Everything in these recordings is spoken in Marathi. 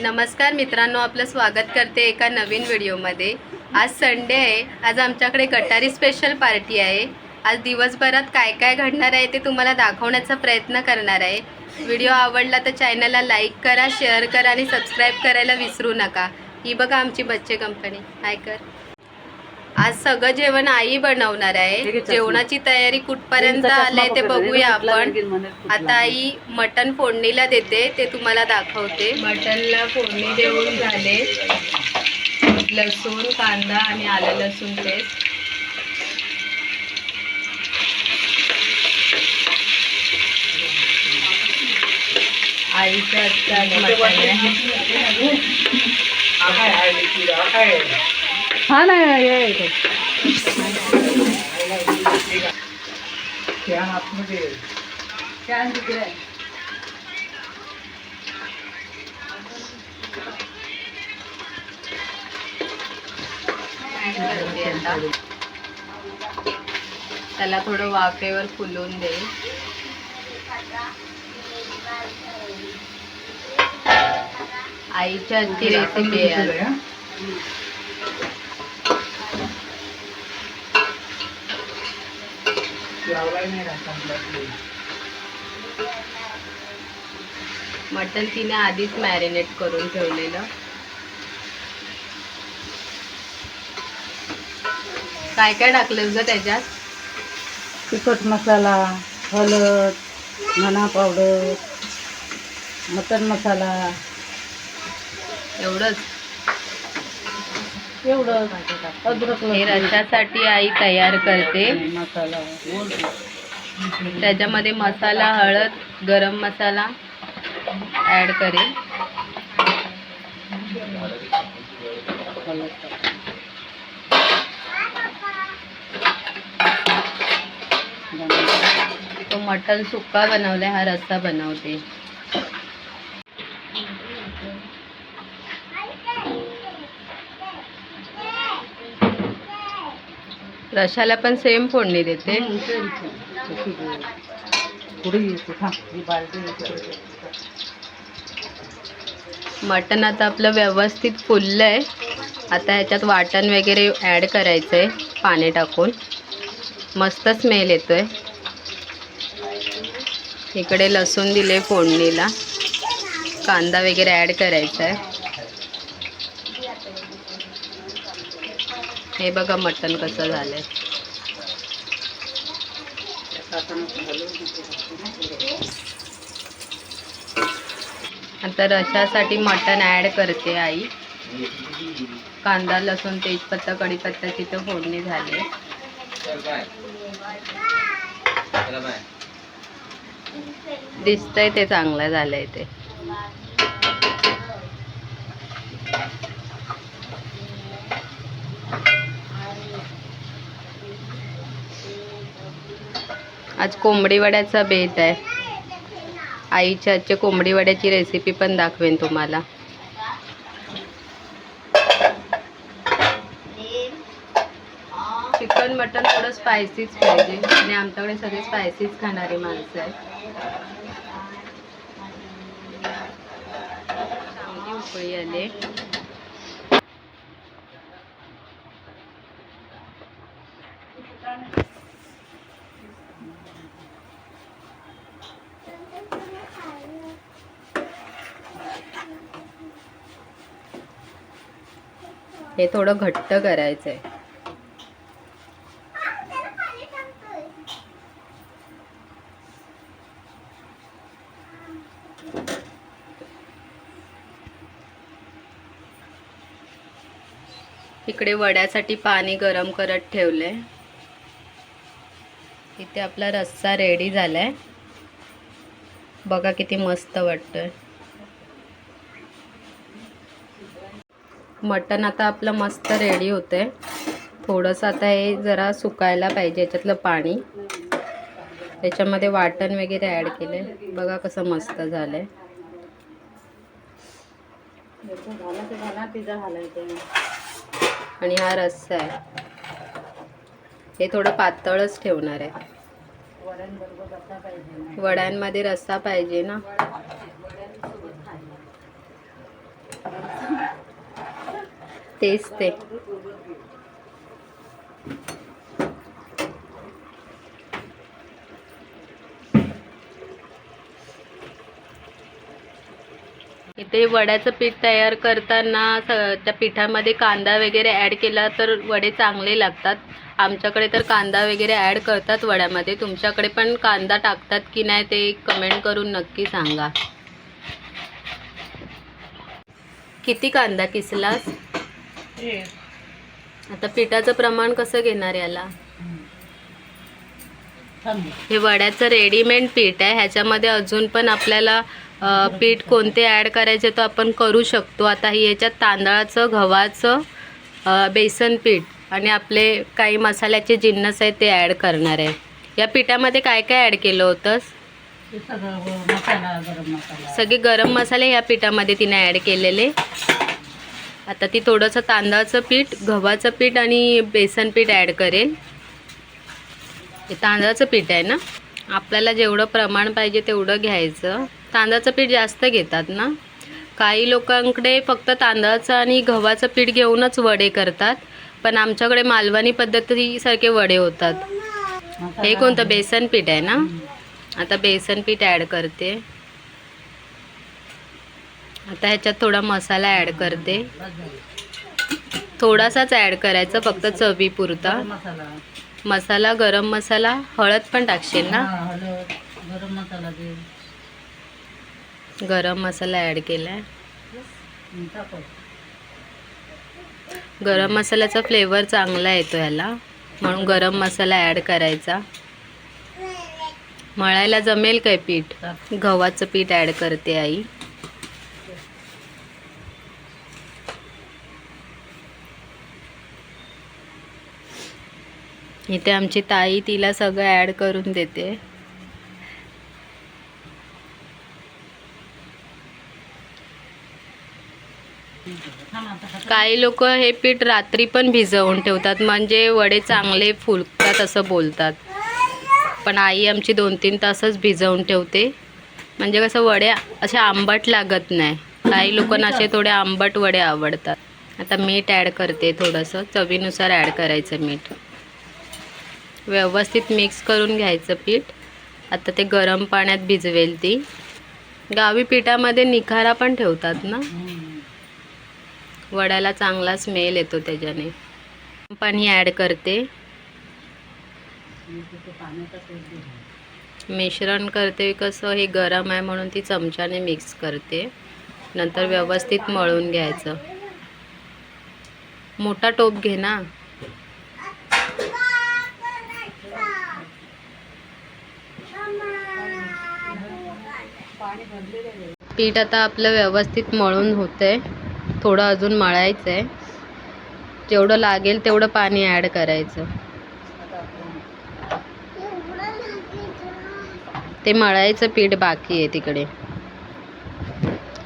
नमस्कार मित्रांनो आपलं स्वागत करते एका नवीन व्हिडिओमध्ये. आज संडे आहे. आज आमच्याकडे गटारी स्पेशल पार्टी आहे. आज दिवसभरात काय काय घडणार आहे ते तुम्हाला दाखवण्याचा प्रयत्न करणार आहे. व्हिडिओ आवडला तर चॅनलला लाईक करा शेअर करा आणि सबस्क्राईब करायला विसरू नका. ही बघा आमची बच्चे कंपनी हाय कर आज सगळं जेवण आई बनवणार आहे. जेवणाची तयारी कुठपर्यंत आलंय ते बघूया आपण. आता आई मटन फोडणीला देते ते तुम्हाला दाखवते. मटनला फोडणी देऊन झाले लसूण कांदा आणि आलं लसूण पेस्ट. आईच्या मटण हा. हे आता. त्याला थोडं वाफेवर फुलवून दे. आईच्या हातची रेसिपी आहे. मटन तिने आधीच मॅरिनेट करून ठेवलेलं. काय काय टाकलं ग त्याच्यात? तिखट मसाला हळद धना पावडर मटन मसाला. एवढंच? एवढं अद्रक हे रशासाठी आई तयार करते. मसाला. त्याच्यामध्ये मसाला हळद गरम मसाला ॲड करेल तो मटन सुक्का बनवलाय हा रस्सा बनवते. रशाला पण सेम फोडणी देते. मटण आता आपलं व्यवस्थित फुललं आहे आता ह्याच्यात वाटण वगैरे ॲड करायचं आहे पाणी टाकून. मस्त स्मेल येतो आहे इकडे लसूण दिले फोडणीला. कांदा वगैरे ॲड करायचा आहे हे बघा मटण कसं झालं आहे आता रशासाठी मटण ॲड करते आई. कांदा लसूण तेजपत्ता कढीपत्ता तिथं फोडणी झाली. दिसतंय ते चांगलं झालंय ते. आज कोंबडीवड्याचा बेत आहे. आईच्या आजच्या कोंबडीवड्याची रेसिपी पण दाखवेन तुम्हाला. चिकन मटन थोडं स्पायसीच पाहिजे. आणि आमच्याकडे सगळे स्पायसीच खाणारी माणसं आहेत. चांगली उकळी आली. हे थोडं घट्ट करायचं आहे इकडे वड्यासाठी पाणी गरम करत ठेवलंय. इथे आपला रस्सा रेडी झालाय. बघा किती मस्त वाटतंय. मटण आता आपलं मस्त रेडी होतं आहे थोडंसं आता हे जरा सुकायला पाहिजे याच्यातलं पाणी. त्याच्यामध्ये वाटण वगैरे ॲड केले बघा कसं मस्त झालं आहे आणि हा रस्सा आहे. हे थोडं पातळच ठेवणार आहे. वड्यांमध्ये रस्सा पाहिजे ना? तेच ते इथे वड्याचं पीठ तयार करताना स- त्या पिठामध्ये कांदा वगैरे ॲड केला तर वडे चांगले लागतात. आमच्याकडे तर कांदा वगैरे ॲड करतात वड्यामध्ये. तुमच्याकडे पण कांदा टाकतात की नाही ते कमेंट करून नक्की सांगा. किती कांदा किसलास? आता पिठाचं प्रमाण कसं घेणार याला? हे वड्याचं रेडीमेड पीठ आहे. ह्याच्यामध्ये अजून पण आपल्याला पीठ कोणते ॲड करायचे तो आपण करू शकतो. आता ही ह्याच्यात तांदळाचं गव्हाचं बेसन पीठ आणि आपले काही मसाल्याचे जिन्नस आहेत ते ॲड करणार आहे. या पिठामध्ये काय काय ॲड केलं होतंस? सगळं गरम मसाला सगळे गरम मसाले या पिठामध्ये तिने ॲड केलेले. आता ती थोडंसं तांदळाचं पीठ गव्हाचं पीठ आणि बेसन पीठ ॲड करेन. हे तांदळाचं पीठ आहे ना? आपल्याला जेवढं प्रमाण पाहिजे तेवढं घ्यायचं. तांदळाचं पीठ जास्त घेतात ना? काही लोकांकडे फक्त तांदळाचं आणि गव्हाचं पीठ घेऊनच वडे करतात पण आमच्याकडे मालवणी पद्धतीसारखे वडे होतात. हे कोणतं? बेसन पीठ आहे ना? आता बेसन पीठ ॲड करते. आता ह्याच्यात थोडा मसाला ॲड करते. थोडासाच ॲड करायचा फक्त चवीपुरता मसाला. गरम मसाला हळद पण टाकशील ना? गरम मसाला गरम मसाला ॲड केलाय. हं, टाकू. गरम मसाल्याचा फ्लेवर चांगला येतो ह्याला म्हणून गरम मसाला ॲड करायचा. मळायला जमेल काय पीठ. गव्हाचं पीठ ॲड करते आई. इथे आमची ताई तिला सगळं ॲड करून देते. काही लोक हे पीठ रात्री पण भिजवून ठेवतात म्हणजे वडे चांगले फुलतात असं बोलतात. पण आई आमची दोन तीन तासच भिजवून ठेवते. म्हणजे कसं वडे असे आंबट लागत नाही. काही लोकांना असे थोडे आंबट वडे आवडतात. आता मीठ ॲड करते थोडंसं. चवीनुसार ॲड करायचं मीठ. व्यवस्थित मिक्स करून घ्यायचं पीठ. आता ते गरम पाण्यात भिजवेल ती. गावी पिठामध्ये निखारा पण ठेवतात ना? वड्याला चांगला स्मेल येतो त्याच्याने. पाणी ॲड करते. मिश्रण करते कसं? हे गरम आहे म्हणून ती चमच्याने मिक्स करते. नंतर व्यवस्थित मळून घ्यायचं. मोठा टोप घे ना. पीठ आता आपलं व्यवस्थित मळून होतंय. थोडं अजून मळायचं आहे जेवढं लागेल तेवढं पाणी ॲड करायचं. ते मळायचं पीठ बाकी आहे तिकडे.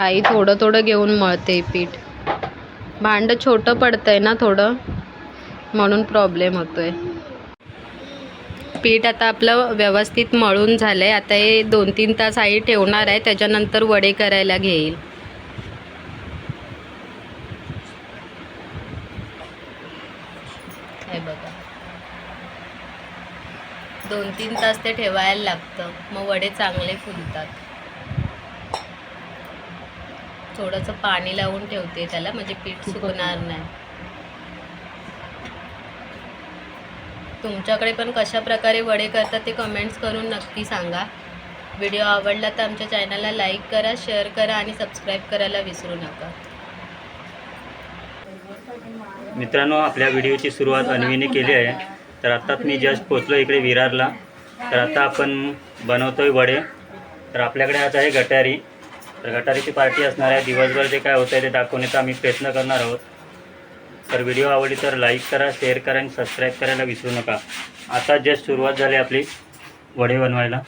आई थोडं थोडं घेऊन मळते पीठ. भांडं छोटं पडतंय ना थोडं. म्हणून प्रॉब्लेम होतोय. पीठ आता आपलं व्यवस्थित मळून झालंय. आता हे दोन तीन तास आई ठेवणार आहे. त्याच्यानंतर वडे करायला घेईल. हे बघा. दोन तीन तास ते ठेवायला लागतं. मग वडे चांगले फुलतात. थोडंसं पाणी लावून ठेवते त्याला. म्हणजे पीठ सुकणार नाही. तुमच्याकडे पण कशा प्रकारे वडे करतात ते कमेंट्स करून नक्की सांगा. व्हिडिओ आवडला तर आमच्या चॅनलला लाईक करा शेअर करा आणि सबस्क्राईब करायला विसरू नका. मित्रांनो आपल्या व्हिडिओची सुरुवात अन्वीने केली आहे. तर आत्ताच मी जस्ट पोचलो इकडे विरारला. तर आता आपण बनवतोय वडे. तर आपल्याकडे आज आहे गटारी. तर गटारीची पार्टी असणार आहे. दिवसभर जे काय होतं आहे ते दाखवण्याचा आम्ही प्रयत्न करणार आहोत. तर व्हिडिओ आवडली तर लाईक करा शेअर करा आणि सबस्क्राईब करायला विसरू नका. आता जस्ट सुरुवात झाली आपली वडे बनवायला.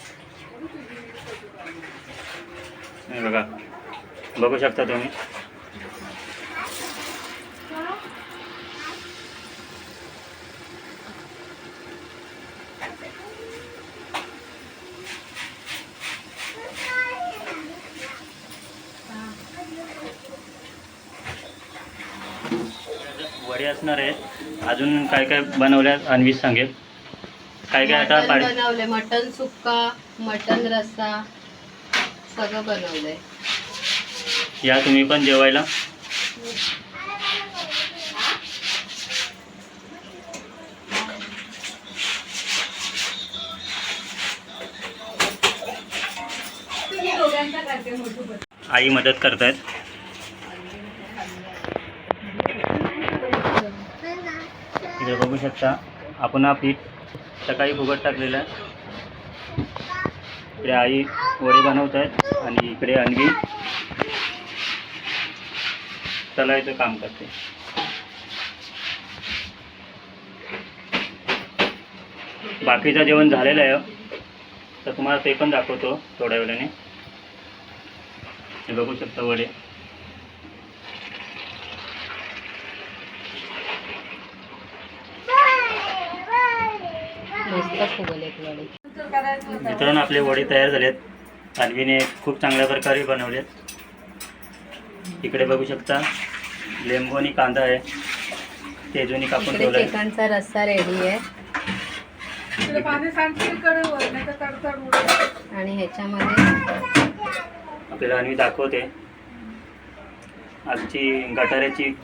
बघा बघू शकता तुम्ही. वडे असणार आहेत. अजून काय काय बनवल्या अन्वीच सांगेल. काय काय आता पाडी बनवलंय मटण सुक्का मटण रस्सा सगळं बनवलंय या तुम्ही पण जेवायला. आई मदत करतायत इकडे बघू शकता. आपण हा पीठ सकाळी फुगत टाकलेलं आहे. इकडे आई वडे बनवत आहेत आणि इकडे अन्वी चलायचं काम करते. बाकीचं जेवण झालेलं आहे. तर तुम्हाला ते पण दाखवतो थोड्या वेळाने. हे बघू शकता वडे मस्त वडे मित्रांनो आपले वडे तयार झालेत. अन्वीने खूप चांगल्या प्रकारे बनवलेत. इकडे बघू शकता लिंबू आणि कांदा आहे. तेजूनी कापून इकडे ठेवलाय. चिकनचा रस्सा रेडी आहे. आणि ह्याच्यामध्ये? आपल्याला अन्वी दाखवते. आजची गटाऱ्याची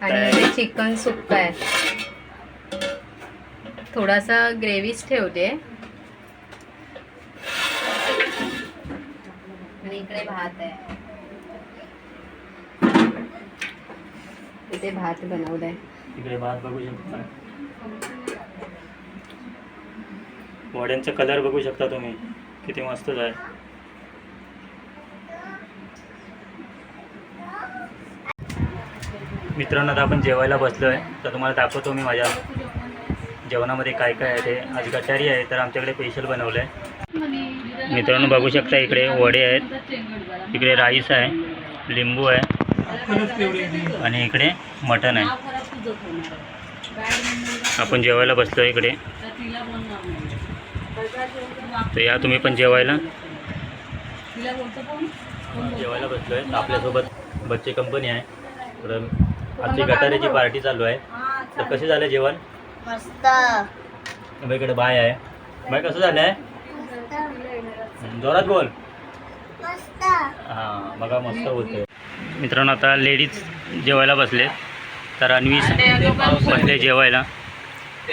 आणि. हे चिकन सुक्का आहे. थोडासा ग्रेव्हीच ठेवते. इकडे भात आहे. तिथे भात बनवलाय. इकडे भात बघू शकता. वड्यांचा कलर बघू शकता तुम्ही. किती मस्तच आहे मित्रांनो आता आपण जेवायला बसलो आहे तर तुम्हाला दाखवतो मी माझ्या जेवणामध्ये काय काय आहे ते. आज गटारी आहे तर आमच्याकडे स्पेशल बनवलं आहे मित्रांनो बघू शकता इकडे वडे आहेत. इकडे राईस आहे लिंबू आहे आणि इकडे मटण आहे. आपण जेवायला बसलो इकडे. तर या तुम्ही पण जेवायला. जेवायला बसलो आहे आपल्यासोबत बच्चे कंपनी आहे. तर आजची गटारीची पार्टी चालू आहे. तर कसे झालं जेवण? मस्त. इकडे बाय आहे. बाय कसं झालं आहे जोरात बोल. हां बघा मस्त बोलते मित्रांनो आता लेडीज जेवायला बसले तर अन्वी बसले जेवायला.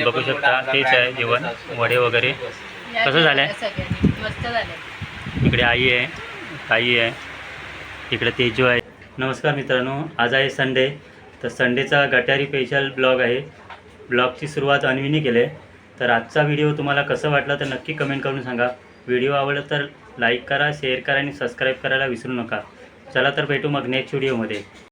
बघू शकता तेच आहे जेवण वडे वगैरे. कसं मस्त झालंय? इकडे आई आहे ताई आहे. इकडे तेजू आहे. नमस्कार मित्रांनो आज आहे संडे तर संडेचा गटारी स्पेशल ब्लॉग आहे. ब्लॉगची सुरुवात अन्वीने केली आहे. तर आजचा व्हिडिओ तुम्हाला कसं वाटला तर नक्की कमेंट करून सांगा. व्हिडिओ आवडला तर लाईक करा शेअर करा आणि सबस्क्राईब करायला विसरू नका. चला तर भेटू मग नेक्स्ट व्हिडिओमध्ये